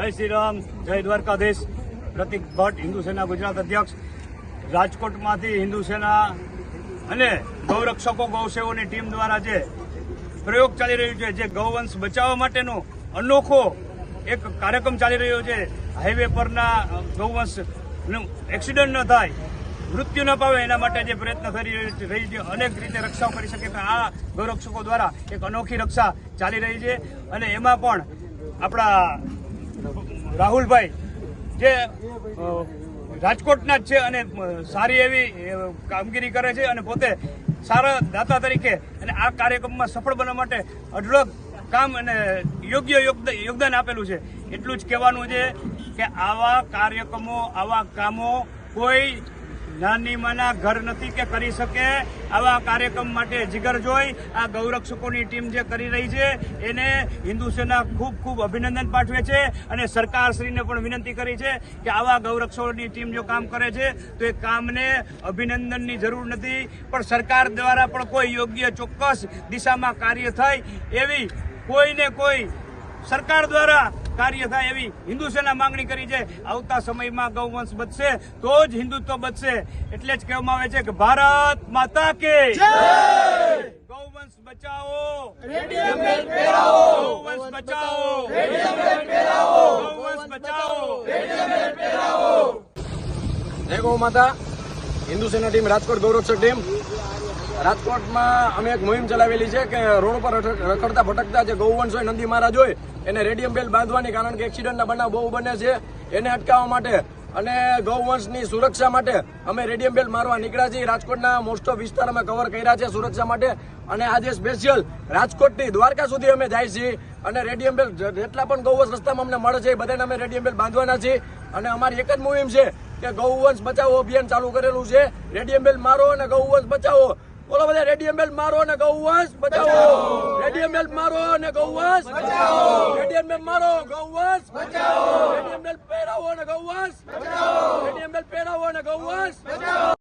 જય શ્રી રામ જય દ્વારકાધીશ. પ્રતિક ભટ્ટ, હિન્દુ સેના ગુજરાત અધ્યક્ષ. રાજકોટમાંથી હિન્દુ સેના અને ગૌરક્ષકો, ગૌસેવોની ટીમ દ્વારા જે પ્રયોગ ચાલી રહ્યો છે, જે ગૌવંશ બચાવવા માટેનો અનોખો એક કાર્યક્રમ ચાલી રહ્યો છે. હાઈવે પરના ગૌવંશનું એક્સિડન્ટ ન થાય, મૃત્યુ ન પાવે એના માટે જે પ્રયત્ન કરી રહી છે, અનેક રીતે રક્ષાઓ કરી શકે તો આ ગૌરક્ષકો દ્વારા એક અનોખી રક્ષા ચાલી રહી છે. અને એમાં પણ આપણા રાહુલભાઈ, જે રાજકોટના જ છે અને સારી એવી કામગીરી કરે છે અને પોતે સારા દાતા તરીકે અને આ કાર્યક્રમમાં સફળ બનવા માટે અઢળક કામ અને યોગ્ય યોગદ- યોગદાન આપેલું છે. એટલું જ કહેવાનું છે કે આવા કાર્યક્રમો, આવા કામો કોઈ નાની માના ઘર નથી કે કરી શકે આવા કાર્યક્રમ માટે જીગર જોઈ આ ગૌરક્ષકોની ટીમ જે કરી રહી છે, એને હિન્દુ સેના ખૂબ ખૂબ અભિનંદન પાઠવે છે અને સરકારશ્રીને પણ વિનંતી કરી છે કે આવા ગૌરક્ષકોની ટીમ જો કામ કરે છે, તો એ કામને અભિનંદનની જરૂર નથી. પણ સરકાર દ્વારા પણ કોઈ યોગ્ય ચોક્કસ દિશામાં કાર્ય થાય એવી કોઈને કોઈ સરકાર દ્વારા કાર્ય થાય એવી હિન્દુ સેના માંગણી કરી છે. આવતા સમયમાં ગૌવંશ બચશે તો જ હિન્દુત્વ બચશે. એટલે જ કહેવામાં આવે છે કે ભારત માતા કે ગૌવંશ બચાવો. ગૌવંશ બચાવો. ગૌવંશ બચાવો. જય ગૌ માતા. હિન્દુ સેના ટીમ રાજકોટ ગૌરક્ષક ટીમ. રાજકોટમાં અમે એક મુહિમ ચલાવેલી છે કે રોડ પર રખડ- રખડતા ભટકતા જે ગૌવંશ હોય નંદી મહારાજ હોય, એને રેડિયમ બેલ બાંધવાની કારણ કે એક્સિડન્ટના બનાવ બહુ બને છે, એને અટકાવવા માટે અને ગૌવંશની સુરક્ષા માટે અમે રેડિયમ બેલ મારવા નીકળ્યા છીએ. રાજકોટના મોસ્ટ ઓફ વિસ્તાર અમે કવર કર્યા છે સુરક્ષા માટે. અને આજે સ્પેશિયલ રાજકોટથી દ્વારકા સુધી અમે જાય છીએ અને રેડિયમ બેલ જેટલા પણ ગૌવંશ રસ્તામાં અમને મળે છે એ બધાને અમે રેડિયમ બેલ બાંધવાના છીએ. અને અમારી એક જ મુહિમ છે કે ગૌવંશ બચાવો અભિયાન ચાલુ કરેલું છે. રેડિયમ બેલ મારો અને ગૌવંશ બચાવો. બોલો બધા રેડિયમ બેલ્ટ મારો અને ગૌવંશ બચાવો. રેડિયમ બેલ્ટ મારો અને ગૌવંશ બચાવો. રેડિયમ બેલ્ટ મારો ગૌવંશ બચાવો. રેડિયમ